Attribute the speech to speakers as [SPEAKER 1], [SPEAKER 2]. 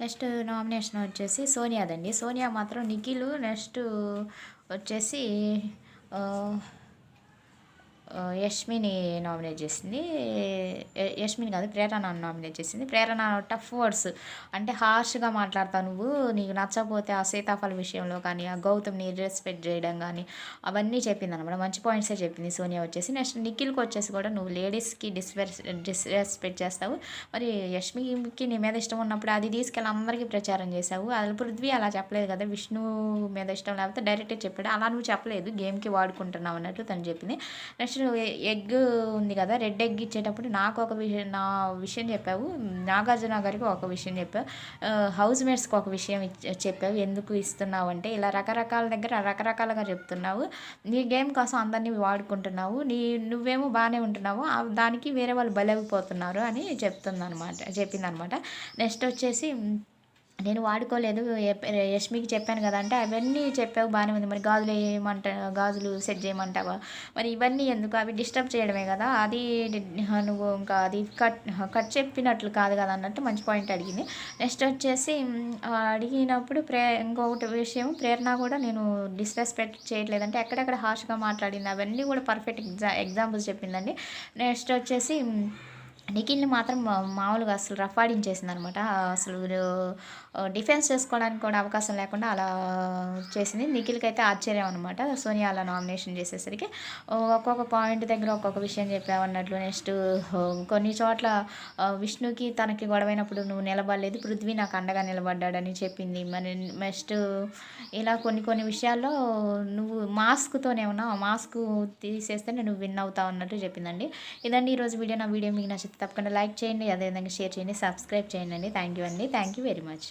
[SPEAKER 1] Next nomination వచ్చేసి సోనియాదండి. సోనియా మాత్రం Nikhil next వచ్చేసి యష్మిని నామినేట్ చేసింది. యష్మిన్ కాదు ప్రేరణ నామినేట్ చేసింది. ప్రేరణ టఫ్ వర్డ్స్ అంటే హార్ష్గా మాట్లాడతావు నువ్వు నీకు నచ్చకపోతే ఆ సీతాఫల విషయంలో కానీ ఆ గౌతమ్ని రెస్పెక్ట్ చేయడం కానీ అవన్నీ చెప్పింది అనమాట మంచి పాయింట్సే చెప్పింది సోనియా వచ్చేసి. నెక్స్ట్ నిఖిల్కి వచ్చేసి కూడా నువ్వు లేడీస్కి డిస్పెస్ డిస్రెస్పెక్ట్ చేస్తావు. మరి యష్మికి నీ మీద ఇష్టం ఉన్నప్పుడు అది తీసుకెళ్ళి అందరికీ ప్రచారం చేసావు అది పృథ్వీ అలా చెప్పలేదు కదా విష్ణు మీద ఇష్టం లేకపోతే డైరెక్ట్గా చెప్పాడు. అలా నువ్వు చెప్పలేదు గేమ్కి వాడుకుంటున్నావు అన్నట్టు తను చెప్పింది. నెక్స్ట్ ఎగ్ ఉంది కదా రెడ్ ఎగ్ ఇచ్చేటప్పుడు నాకు ఒక విషయం నా విషయం చెప్పావు. నాగార్జున గారికి ఒక విషయం చెప్పావు హౌస్ మేట్స్కి ఒక విషయం చెప్పావు. ఎందుకు ఇస్తున్నావు అంటే ఇలా రకరకాల దగ్గర రకరకాలుగా చెప్తున్నావు. నీ గేమ్ కోసం అందరినీ వాడుకుంటున్నావు. నీ నువ్వేమో బాగానే ఉంటున్నావు. దానికి వేరే వాళ్ళు బలైపోతున్నారు అని చెప్తుందనమాట చెప్పిందనమాట. నెక్స్ట్ వచ్చేసి నేను వాడుకోలేదు. యష్మికి చెప్పాను కదా అంటే అవన్నీ చెప్పావు బాగానే ఉంది. మరి గాజులు వేయమంట గాజులు సెట్ చేయమంటావా? మరి ఇవన్నీ ఎందుకు? అవి డిస్టర్బ్ చేయడమే కదా. అది నువ్వు ఇంకా అది కట్ కట్ చెప్పినట్లు కాదు కదా అన్నట్టు మంచి పాయింట్ అడిగింది. నెక్స్ట్ వచ్చేసి అడిగినప్పుడు ప్రే ఇంకొకటి విషయం. ప్రేరణ కూడా నేను డిస్రెస్పెక్ట్ చేయట్లేదంటే ఎక్కడెక్కడ హార్ష్గా మాట్లాడింది. అవన్నీ కూడా పర్ఫెక్ట్ ఎగ్జా ఎగ్జాంపుల్స్ చెప్పిందండి. నెక్స్ట్ వచ్చేసి నిఖిల్ని మాత్రం మా- మామూలుగా అసలు రఫాడించేసింది అనమాట అసలు డిఫెన్స్ చేసుకోవడానికి కూడా అవకాశం లేకుండా అలా చేసింది. నిఖిల్కి అయితే ఆశ్చర్యం అనమాట. సోనియా అలా నామినేషన్ చేసేసరికి ఒక్కొక్క పాయింట్ దగ్గర ఒక్కొక్క విషయం చెప్పావు అన్నట్లు నెక్స్ట్ కొన్ని చోట్ల విష్ణుకి తనకి గొడవైనప్పుడు నువ్వు నిలబడలేదు. పృథ్వీ నాకు అండగా నిలబడ్డాడని చెప్పింది. మరి నెక్స్ట్ ఇలా కొన్ని కొన్ని విషయాల్లో నువ్వు మాస్క్తోనే ఉన్నావు. ఆ మాస్క్ తీసేస్తే నువ్వు విన్ అవుతావు అన్నట్టు చెప్పిందండి. ఇదండి ఈరోజు వీడియో. నా వీడియో మీకు నచ్చింది తప్పకుండా లైక్ చేయండి అదేవిధంగా షేర్ చేయండి సబ్స్క్రైబ్ చేయండి థ్యాంక్ యూ అండి. Thank you very much.